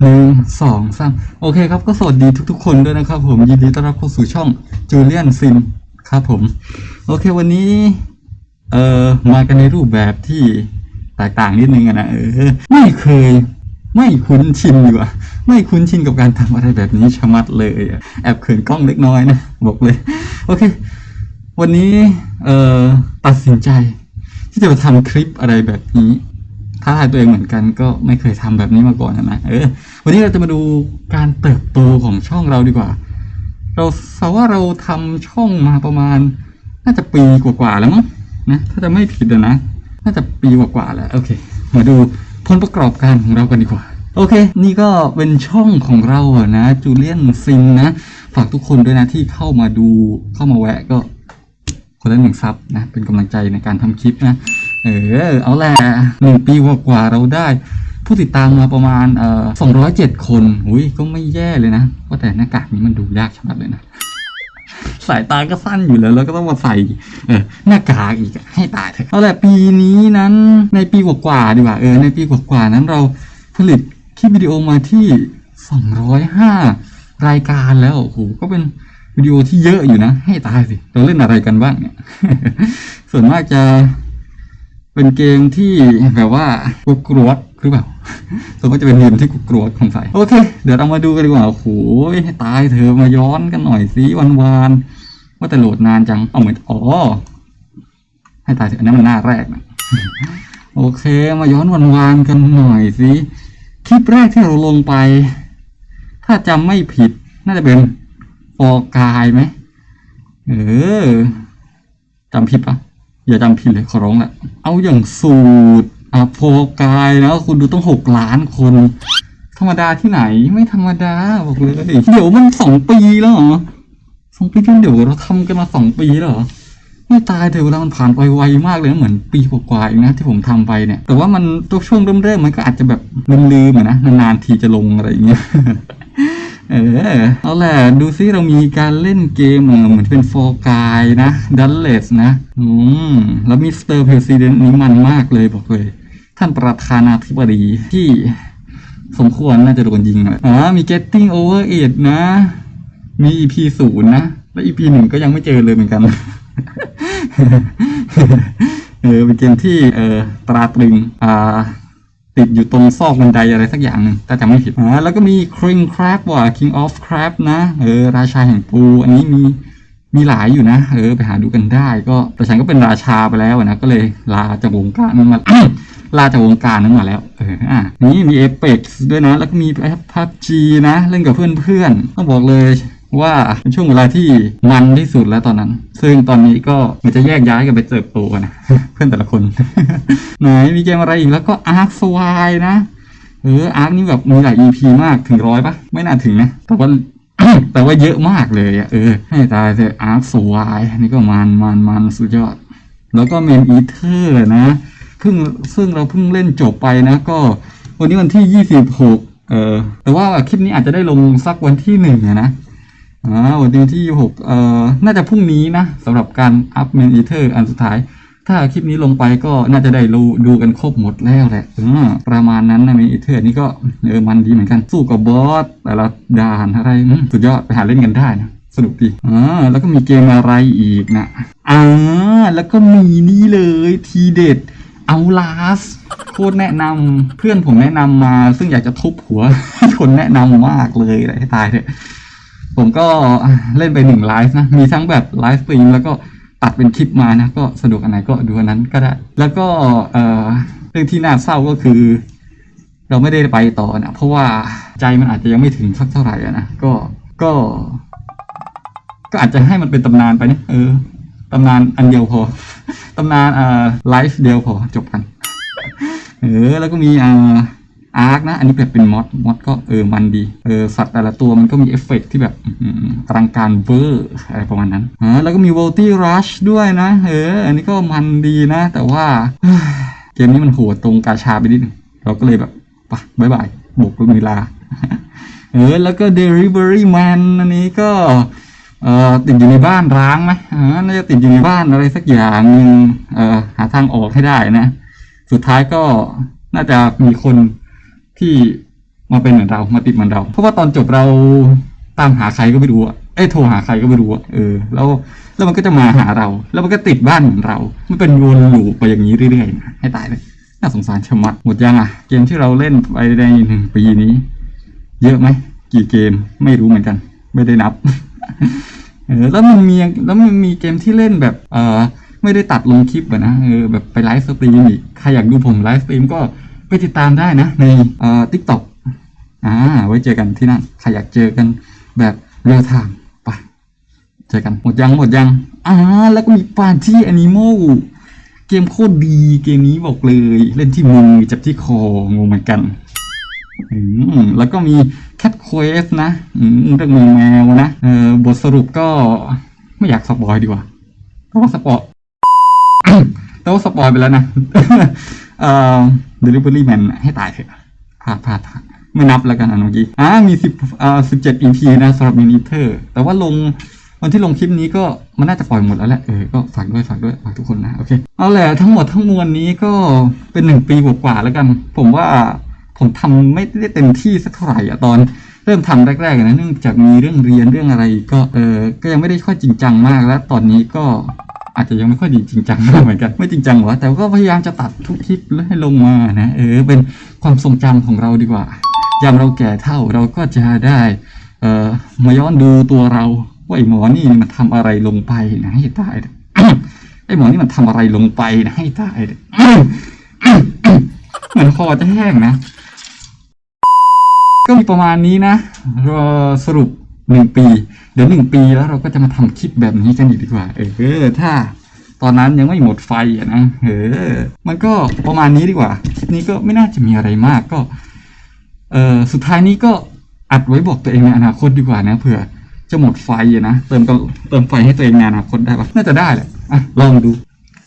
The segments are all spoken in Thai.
หนึ่งสองสามโอเคครับก็สวัสดีทุกๆ คนด้วยนะครับผมยินดีต้อนรับเข้าสู่ช่องจูเลียนซิมครับผม โอเควันนี้ เอ่อมากันในรูปแบบที่แตกต่างนิดนึงอะนะเออไม่เคย ไม่คุ้นชินดีกว่าไม่คุ้นชินกับการทำอะไรแบบนี้ชะมัดเลยแอบเขินกล้องเล็กน้อยนะบอกเลย โอเค วันนี้เอ่อตัดสินใจ ที่จะมาทำคลิปอะไรแบบนี้ท้าทายตัวเองเหมือนกันก็ไม่เคยทำแบบนี้มาก่อนนะเออ วันนี้เราจะมาดูการเติบโตของช่องเราดีกว่า เราสาว่าเราทำช่องมาประมาณ น่าจะปีกว่าๆแล้วมั้งนะถ้าจะไม่ผิดอะนะน่าจะปีกว่าๆแล้วโอเค มาดูผลประกอบการของเรากันดีกว่า โอเค นี่ก็เป็นช่องของเราอะนะจูเลียนซินนะ ฝากทุกคนด้วยนะที่เข้ามาดูเข้ามาแวะก็ คนละหนึ่งซับนะเป็นกำลังใจในการทำคลิปนะเออเอาแหละหนึ่งปีกว่าๆเราได้ ผู้ติดตามมาประมาณเอ่อสองร้อยเจ็ดคนอุ้ยก็ไม่แย่เลยนะว่าแต่หน้ากากนี้มันดูยากชะมัดเลยนะสายตาก็สั้นอยู่แล้วแล้วก็ต้องมาใส่เออหน้ากากอีกให้ตายเถอะเอาแหละปีนี้นั้นในปีกว่าๆดีกว่าเออในปีกว่าๆนั้นเราผลิตคลิปวิดีโอมาที่สองร้อยห้ารายการแล้วโอ้โหก็เป็น วิดีโอที่เยอะอยู่นะ ให้ตายสิ เราเล่นอะไรกันบ้างเนี่ย ส่วนมากจะเป็นเกมที่แบบว่ากลัวกรวดหรือเปล่าส่วนมากจะเป็นเกมที่กลัวกรวดของใส่โอเค เดี๋ยวเรามาดูกันดีกว่าโอ้โหให้ตายเธอมาย้อนกันหน่อยสิวันวานว่าแต่โหลดนานจัง เอาเหมือนอ๋อ ให้ตายเถอะอันนั้นมันหน้าแรกนะโอเค มาย้อนวันวานกันหน่อยสิ คลิปแรกที่เราลงไป ถ้าจำไม่ผิด น่าจะเป็น ฟอร์กายไหมเออจำผิดปะอย่าจำผิดเลยขอร้องแหละเอาอย่างสูตรอะโฟกายนะคุณดูต้องหกล้านคน ธรรมดาที่ไหนไม่ธรรมดาบอกเลยเดี๋ยวมันสองปีแล้วเหรอสองปีจนเดี๋ยวเราทำกันมาสองปีแล้วเหรอไม่ตายเถอะเวลามันผ่านไปไวมากเลยนะเหมือนปีกว่าๆเองนะที่ผมทำไปเนี่ย แต่ว่ามันตัวช่วงเริ่มๆมันก็อาจจะแบบลืมๆอะนะนานๆทีจะลงอะไรอย่างเงี้ย เออ เอาแหละ ดูซิเรามีการเล่นเกมเหมือนเป็นโฟกายนะดัลเลสนะ อืม แล้วมิสเตอร์เพรสิดนนี้มันมากเลยบอกเลย ท่านประธานาธิบดีที่สมควรน่าจะโดนยิงเลยอ๋อมี getting over it นะ มี EP ศูนย์นะ และ EP หนึ่งก็ยังไม่เจอเลยเหมือนกัน เออ เป็นเกมที่เออตราตรึง อ่า ติดอยู่ตรงซอกบันไดอะไรสักอย่างหนึ่งถ้าจำไม่ผิดอ่าแล้วก็มี King Crab ว่ะ King of Crab นะเออราชาแห่งปู อันนี้มีมีหลายอยู่นะ เออ ไปหาดูกันได้ ก็แต่ฉันก็เป็นราชาไปแล้วนะ ก็เลยลาจากวงการนั้นมา ลาจากวงการนั้นมาแล้ว เออ อะ นี่มี Apex ด้วยนะ แล้วก็มีพับจีนะ เล่นกับเพื่อนๆ ต้องบอกเลย ว่าเป็นช่วงเวลาที่มันที่สุดแล้วตอนนั้น ซึ่งตอนนี้ก็มันจะแยกย้ายกันไปเติบโตกันนะ เพื่อนแต่ละคน ไหนมีเกมอะไรอีกแล้วก็ Ark s w i นะเออ Ark นี่แบบมีหลาย EP มากถึงร้อยปะไม่น่าถึงนะ แต่ว่าแต่ว่าเยอะมากเลยอะเออ ให้ตายเถอะ Ark s w i นี่ก็มันมันมันสุดยอด แล้วก็ Main Eater นะเพิ่งซึ่งเราเพิ่งเล่นจบไปนะ ก็ วันนี้วันที่ยี่สิบหกเออแต่ว่าคลิปนี้อาจจะได้ลงสักวันที่หนึ่งนะ อ่าวันที่ที่หกเอ่อน่าจะพรุ่งนี้นะสำหรับการอัพเมนอีเทอร์อันสุดท้าย ถ้าคลิปนี้ลงไปก็น่าจะได้ดูดูกันครบหมดแล้วแหละออประมาณนั้นนะเมนอีเทอร์นี่ก็เออมันดีเหมือนกันสู้กับบอสแต่ละด่านอะไรสุดยอดไปหาเล่นกันได้นะสนุกดีอ่าแล้วก็มีเกมอะไรอีกนะอ่าแล้วก็มีนี่เลยทีเด็ดเอาลาสโคตรแนะนำเพื่อนผมแนะนำมา ซึ่งอยากจะทุบหัวคนแนะนำมากเลยอะไรให้ตายเถอะ ผมก็เล่นไปหนึ่งไลฟ์นะ มีทั้งแบบไลฟ์สตรีมแล้วก็ตัดเป็นคลิปมานะ ก็สะดวกอันไหนก็ดูอันนั้นก็ได้ แล้วก็เรื่องที่น่าเศร้าก็คือ เราไม่ได้ไปต่อนะเพราะว่าใจมันอาจจะยังไม่ถึงสักเท่าไหร่นะก็ก็ ก็อาจจะให้มันเป็นตำนานไปนะเออตำนานอันเดียวพอตำนานอ่าไลฟ์เดียวพอจบกัน เออ แล้วก็มีอ่า อาร์คนะ อันนี้แบบเป็นมอดมอดก็เออมันดีเออสัตว์แต่ละตัวมันก็มีเอฟเฟกต์ที่แบบอลังการเวอร์อะไรประมาณนั้นอ่าแล้วก็มีวอลตี้รัชด้วยนะ เออ อันนี้ก็มันดีนะ แต่ว่าเกมนี้มันโหดตรงกาชาไปนิดนึงเราก็เลยแบบปะบายบายบุกเวลาเออแล้วก็ Delivery Man อันนี้ก็เอ่อติดอยู่ในบ้านร้างไหมอ่าน่าจะติดอยู่ในบ้านอะไรสักอย่างหนึ่งเอ่อหาทางออกให้ได้นะ สุดท้ายก็น่าจะมีคน ที่มาเป็นเหมือนเรามาติดเหมือนเรา เพราะว่าตอนจบเราตามหาใครก็ไม่รู้อะเอ้ยโทรหาใครก็ไม่รู้อะเออ แล้วแล้วมันก็จะมาหาเรา แล้วมันก็ติดบ้านเหมือนเรา มันเป็นวนลูปไปอย่างนี้เรื่อยๆนะให้ตายเลยน่าสงสารชะมัดหมดยังอะเกมที่เราเล่นไปในหนึ่งปีนี้ เยอะไหมกี่เกมไม่รู้เหมือนกัน ไม่ได้นับเออแล้วมันมีแล้วมันมีเกมที่เล่นแบบเออไม่ได้ตัดลงคลิปอะนะเออแบบไปไลฟ์สตรีมอีกใครอยากดูผมไลฟ์สตรีมก็ ไปติดตามได้นะ ในอ่อทิกต็อกอ่าไว้เจอกันที่นั่นใครอยากเจอกันแบบเรียลไทม์ไปเจอกันหมดยังหมดยังอ่าแล้วก็มีปาร์ตี้แอนิมอลเกมโคตรดีเกมนี้บอกเลย เล่นที่มือจับที่คองงเหมือนกันอืมแล้วก็มี Cat Quest นะอืมเรื่องแมวแมวนะเออบทสรุปก็ไม่อยากสปอยดีกว่าเพราะว่าสปอยแต่ว่าสปอยไปแล้วนะเอ่อ Delivery Man ให้ตายเถอะพลาดพลาดพลาดไม่นับแล้วกันอันเมื่อกี้อ่ามีสิบอ่าสิบเจ็ด EP นะสำหรับมินิเตอร์ แต่ว่าลงวันที่ลงคลิปนี้ก็มันน่าจะปล่อยหมดแล้วแหละเออก็ฝากด้วยฝากด้วยฝากทุกคนนะโอเคเอาแหละทั้งหมดทั้งมวลนี้ก็เป็นหนึ่งปีกว่าๆแล้วกัน ผมว่าผมทำไม่ได้เต็มที่สักเท่าไหร่อะตอนเริ่มทำแรกๆนะเนื่องจากมีเรื่องเรียนเรื่องอะไรก็เออก็ยังไม่ได้ค่อยจริงจังมากแล้วตอนนี้ก็ อาจจะยังไม่ค่อยดีจริงจังมากเหมือนกันไม่จริงจังหรอแต่ก็พยายามจะตัดทุกคลิปแล้วให้ลงมานะเออเป็นความทรงจำของเราดีกว่ายามเราแก่เท่าเราก็จะได้ เอ่อมาย้อนดูตัวเราว่าไอ้หมอนี่มันทำอะไรลงไปนะให้ตายไอ้หมอนี่มันทำอะไรลงไปนะให้ตายเหมือนคอจะแห้งนะ ก็มีประมาณนี้นะสรุป หนึ่งปี เดี๋ยวหนึ่งปีแล้วเราก็จะมาทำคลิปแบบนี้กันอีกดีกว่า เออ ถ้าตอนนั้นยังไม่หมดไฟอะนะเออ มันก็ประมาณนี้ดีกว่า คลิปนี้ก็ไม่น่าจะมีอะไรมากก็ เออสุดท้ายนี้ก็อัดไว้บอกตัวเองในอนาคตดีกว่านะเผื่อจะหมดไฟอะนะเติมก็เติมไฟให้ตัวเองในอนาคตได้ปะน่าจะได้แหละอะลองดู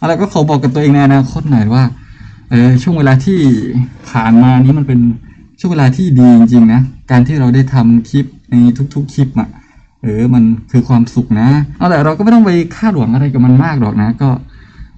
อะไรก็ขอบอกกับตัวเองในอนาคตหน่อยว่าเออช่วงเวลาที่ผ่านมานี้มันเป็นช่วงเวลาที่ดีจริงๆนะ การที่เราได้ทำคลิป ในทุกๆคลิปอะเออมันคือความสุขนะเอาแต่เราก็ไม่ต้องไปคาดหวังอะไรกับมันมากหรอกนะ ก็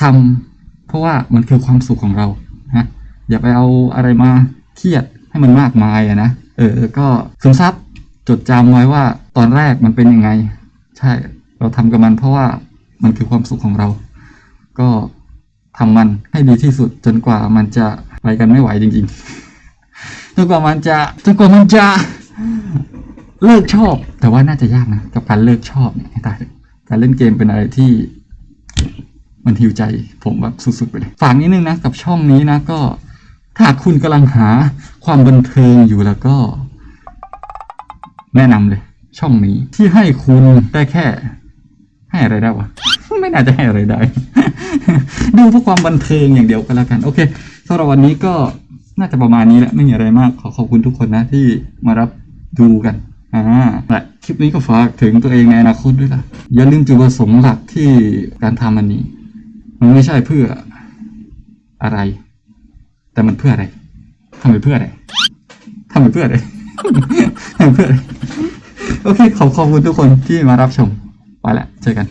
ทำเพราะว่ามันคือความสุขของเรานะอย่าไปเอาอะไรมาเครียดให้มันมากมายอะนะเออก็ซึมซับจดจำไว้ว่าตอนแรกมันเป็นยังไง ใช่เราทำกับมันเพราะว่ามันคือความสุขของเรา ก็ทำมันให้ดีที่สุดจนกว่ามันจะไปกันไม่ไหวจริงๆจนกว่ามันจะจนกว่ามันจะ เลิกชอบ แต่ว่าน่าจะยากนะ กับการเลิกชอบเนี่ยให้ตายเถอะการเล่นเกมเป็นอะไรที่ มันหิวใจผมแบบสุดๆไปเลยฝากนิดนึงนะกับช่องนี้นะก็ถ้าหากคุณกำลังหาความบันเทิงอยู่แล้วก็ แนะนำเลย ช่องนี้ที่ให้คุณได้แค่ ให้อะไรได้วะไม่น่าจะให้อะไรได้ ดูเพื่อความบันเทิงอย่างเดียวก็แล้วกัน โอเคสำหรับวันนี้ก็น่าจะประมาณนี้แหละไม่มีอะไรมากขอขอบคุณทุกคนนะที่มารับดูกัน อ่าและคลิปนี้ก็ฝากถึงตัวเองในอนาคตด้วยล่ะ อย่าลืมจุดประสงค์หลักที่การทำอันนี้ มันไม่ใช่เพื่ออะไร แต่มันเพื่ออะไรทำไปเพื่ออะไรทำไปเพื่ออะไรทำไปเพื่ออะไร โอเคขอบขอบคุณทุกคนที่มารับชม ไปละเจอกัน